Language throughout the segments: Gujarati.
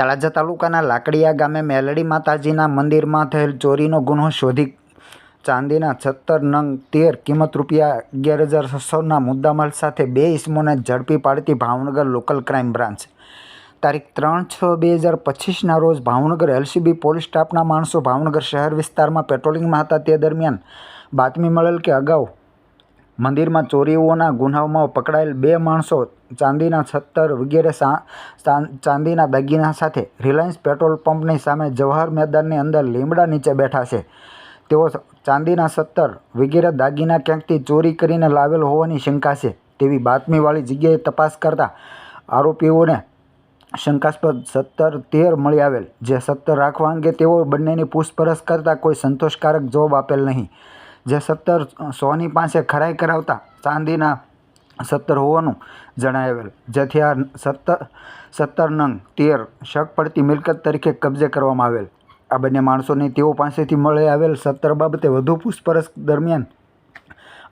તળાજા તાલુકાના લાકડીયા ગામે મેલડી માતાજીના મંદિરમાં થયેલ ચોરીનો ગુનો શોધી ચાંદીના છત્તર નંગ તેર કિંમત રૂપિયા અગિયાર હજાર છસોના મુદ્દામાલ સાથે બે ઇસમોને ઝડપી પાડતી ભાવનગર લોકલ ક્રાઇમ બ્રાન્ચ. તારીખ ત્રણ છ બે હજાર પચીસના રોજ ભાવનગર એલસીબી પોલીસ સ્ટાફના માણસો ભાવનગર શહેર વિસ્તારમાં પેટ્રોલિંગમાં હતા. તે દરમિયાન બાતમી મળેલ કે અગાઉ મંદિરમાં ચોરીઓના ગુનાઓમાં પકડાયેલ બે માણસો ચાંદીના છત્તર વગેરે ચાંદીના દાગીના સાથે રિલાયન્સ પેટ્રોલ પંપની સામે જવાહર મેદાનની અંદર લીમડા નીચે બેઠા છે. તેઓ ચાંદીના સત્તર વગેરે દાગીના ક્યાંકથી ચોરી કરીને લાવેલ હોવાની શંકા છે. તેવી બાતમીવાળી જગ્યાએ તપાસ કરતા આરોપીઓને શંકાસ્પદ સત્તર તેર મળી આવેલ, જે સત્તર રાખવા અંગે તેઓ બંનેની પૂછપરછ કરતાં કોઈ સંતોષકારક જવાબ આપેલ નહીં. જે સત્તર સોની પાસે ખરાઈ કરાવતા ચાંદીના સત્તર હોવાનું જણાવેલ. જેથી આ સત્તર સત્તર નંગ તેર શક પડતી મિલકત તરીકે કબજે કરવામાં આવેલ. આ બંને માણસોની તેઓ પાસેથી મળી આવેલ સત્તર બાબતે વધુ પૂછપરછ દરમિયાન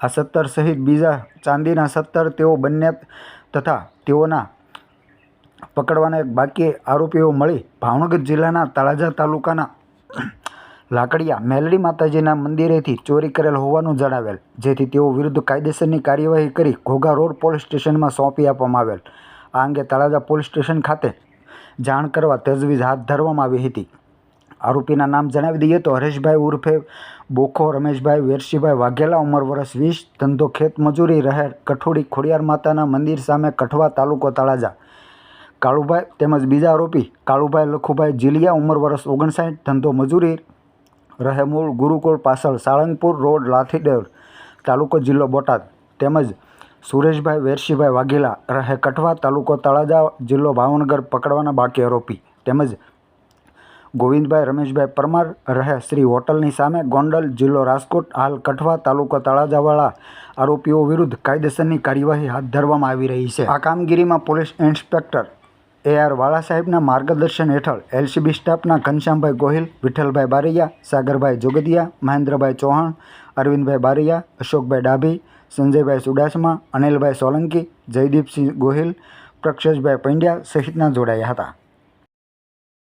આ સત્તર સહિત બીજા ચાંદીના સત્તર તેઓ બંને તથા તેઓના પકડવાના એક બાકી આરોપીઓ મળી ભાવનગર જિલ્લાના તળાજા તાલુકાના લાકડિયા મેલડી માતાજીના મંદિરેથી ચોરી કરેલ હોવાનું જણાવેલ, જેથી તેઓ વિરુદ્ધ કાયદેસરની કાર્યવાહી કરી ઘોઘા રોડ પોલીસ સ્ટેશનમાં સોંપી આપવામાં આવેલ. આ અંગે તળાજા પોલીસ સ્ટેશન ખાતે જાણ કરવા તજવીજ હાથ ધરવામાં આવી હતી. આરોપીના નામ જણાવી દઈએ તો હરેશભાઈ ઉર્ફે બોખો, રમેશભાઈ વેરશીભાઈ વાઘેલા, ઉંમર વર્ષ વીસ, ધંધો ખેત મજૂરી રહે કઠોડી ખોડિયાર માતાના મંદિર સામે કઠવા તાલુકો તળાજા. કાળુભાઈ તેમજ બીજા આરોપી કાળુભાઈ લખુભાઈ જીલિયા, ઉંમર વર્ષ ઓગણસાઠ, ધંધો મજૂરી રહે મૂળ ગુરુકુળ પાસળ સાળંગપુર રોડ લાઠીદેવ તાલુકો જિલ્લો બોટાદ. તેમજ સુરેશભાઈ, વેરશીભાઈ વાઘેલા રહે કઠવા તાલુકો તળાજા જિલ્લો ભાવનગર પકડવાના બાકી આરોપી. તેમજ ગોવિંદભાઈ, રમેશભાઈ પરમાર રહે શ્રી હોટલની સામે ગોંડલ જિલ્લો રાજકોટ. હાલ કઠવા તાલુકો તળાજાવાળા આરોપીઓ વિરુદ્ધ કાયદેસરની કાર્યવાહી હાથ ધરવામાં આવી રહી છે. આ કામગીરીમાં પોલીસ ઇન્સ્પેક્ટર એ આર વાળા સાહેબના માર્ગદર્શન હેઠળ એલસીબી સ્ટાફના ઘનશ્યામભાઈ ગોહિલ, વિઠ્ઠલભાઈ બારૈયા, સાગરભાઈ જોગદિયા, મહેન્દ્રભાઈ ચૌહાણ, અરવિંદભાઈ બારૈયા, અશોકભાઈ ડાભી, સંજયભાઈ સુડાસમા, અનિલભાઈ સોલંકી, જયદીપસિંહ ગોહિલ પ્રક્ષેશભાઈ પંડ્યા સહિતના જોડાયા હતા.